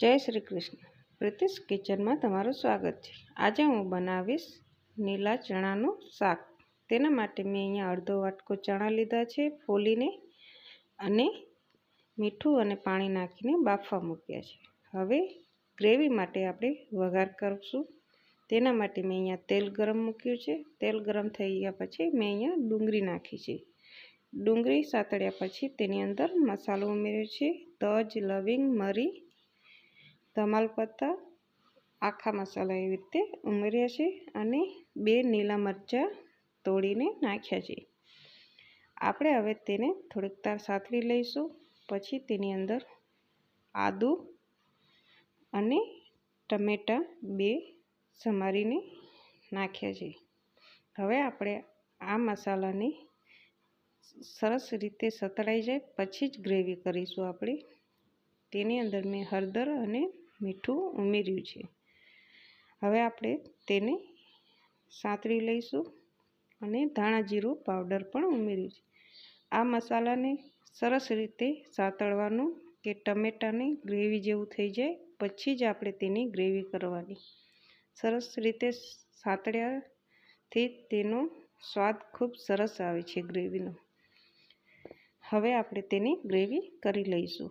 જય શ્રી કૃષ્ણ. પ્રીતિશ કિચનમાં તમારું સ્વાગત છે. આજે હું બનાવીશ નીલા ચણાનું શાક. તેના માટે મેં અહીંયા અડધો વાટકો ચણા લીધા છે, ફોલીને અને મીઠું અને પાણી નાખીને બાફવા મૂક્યા છે. હવે ગ્રેવી માટે આપણે વઘાર કરીશું. તેના માટે મેં અહીંયા તેલ ગરમ મૂક્યું છે. તેલ ગરમ થઈ ગયા પછી મેં અહીંયા ડુંગળી નાખી છે. ડુંગળી સાતળ્યા પછી તેની અંદર મસાલો ઉમેર્યો છે. તજ, લવિંગ, મરી તમાલપત્તા આખા મસાલા એવી રીતે ઉમેર્યા છે અને બે લીલા મરચાં તોડીને નાખ્યા છે આપણે હવે તેને થોડીક તાર સાથવી લઈશું, પછી તેની અંદર આદુ અને ટમેટાં બે સમારીને નાખ્યા છે હવે આપણે આ મસાલાને સરસ રીતે સતળાઈ જાય, પછી જ ગ્રેવી કરીશું આપણે. તેની અંદર મેં હળદર અને મીઠું ઉમેર્યું છે. હવે આપણે તેને સાંતળી લઈશું અને ધાણા જીરું પાવડર પણ ઉમેર્યું છે. આ મસાલાને સરસ રીતે સાતળવાનું કે ટમેટાની ગ્રેવી જેવું થઈ જાય પછી જ આપણે તેની ગ્રેવી કરવાની. સરસ રીતે સાંતળ્યાથી તેનો સ્વાદ ખૂબ સરસ આવે છે ગ્રેવીનો. હવે આપણે તેની ગ્રેવી કરી લઈશું.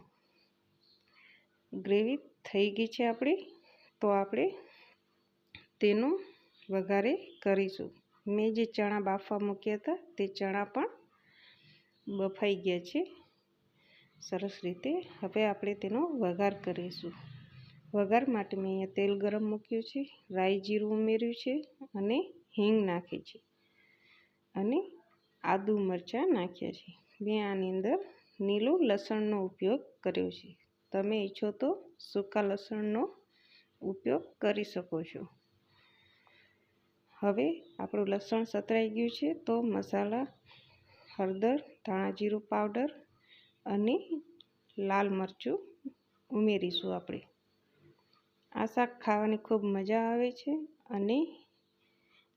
ગ્રેવી થઈ ગઈ છે આપણી, તો આપણે તેનું વઘારે કરીશું. મેં જે ચણા બાફવા મૂક્યા હતા, તે ચણા પણ બફાઈ ગયા છે. સરસ રીતે હવે આપણે તેનો વઘાર કરીશું. વઘાર માટે મેં અહીંયા તેલ ગરમ મૂક્યું છે, રાઈ જીરું ઉમેર્યું છે અને હિંગ નાખી છે અને આદુ મરચાં નાખ્યા છે. મેં આની અંદર લીલું લસણનો ઉપયોગ કર્યો છે. તમે ઈચ્છો તો સૂકા લસણનો ઉપયોગ કરી શકો છો. હવે આપણું લસણ સતરાઈ ગયું છે તો મસાલા, હળદર, ધાણા જીરું પાવડર અને લાલ મરચું ઉમેરીશું આપણે. આ શાક ખાવાની ખૂબ મજા આવે છે અને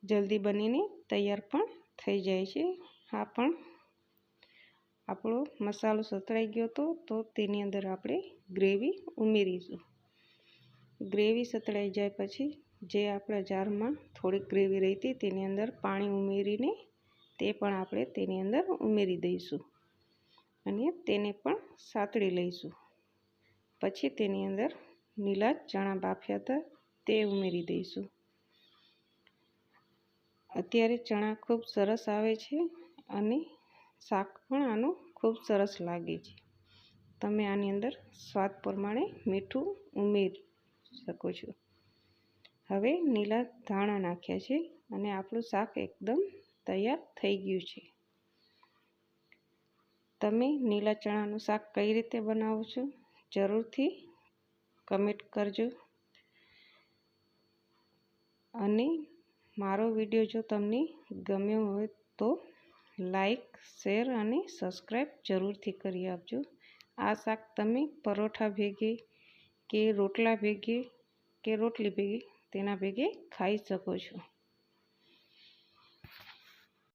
જલ્દી બનીને તૈયાર પણ થઈ જાય છે. આ પણ આપણો મસાલો સતળાઈ ગયો હતો, તો તેની અંદર આપણે ગ્રેવી ઉમેરીશું. ગ્રેવી સતળાઈ જાય પછી જે આપણા જારમાં થોડીક ગ્રેવી રહી હતી તેની અંદર પાણી ઉમેરીને તે પણ આપણે તેની અંદર ઉમેરી દઈશું અને તેને પણ સાતળી લઈશું. પછી તેની અંદર લીલા ચણા બાફ્યા હતા તે ઉમેરી દઈશું. અત્યારે ચણા ખૂબ સરસ આવે છે અને શાક પણ આનું ખૂબ સરસ લાગે છે. તમે આની અંદર સ્વાદ પ્રમાણે મીઠું ઉમેરી શકો છો. હવે લીલા ધાણા નાખ્યા છે અને આપણું શાક એકદમ તૈયાર થઈ ગયું છે. તમે લીલા ચણાનું શાક કઈ રીતે બનાવો છો જરૂરથી કમેન્ટ કરજો. અને મારો વીડિયો જો તમને ગમ્યો હોય તો લાઈક, શેર અને સબસ્ક્રાઈબ જરૂરથી કરી આપજો. આ શાક તમે પરોઠા ભેગે કે રોટલા ભેગે કે રોટલી ભેગે તેના ભેગે ખાઈ શકો છો.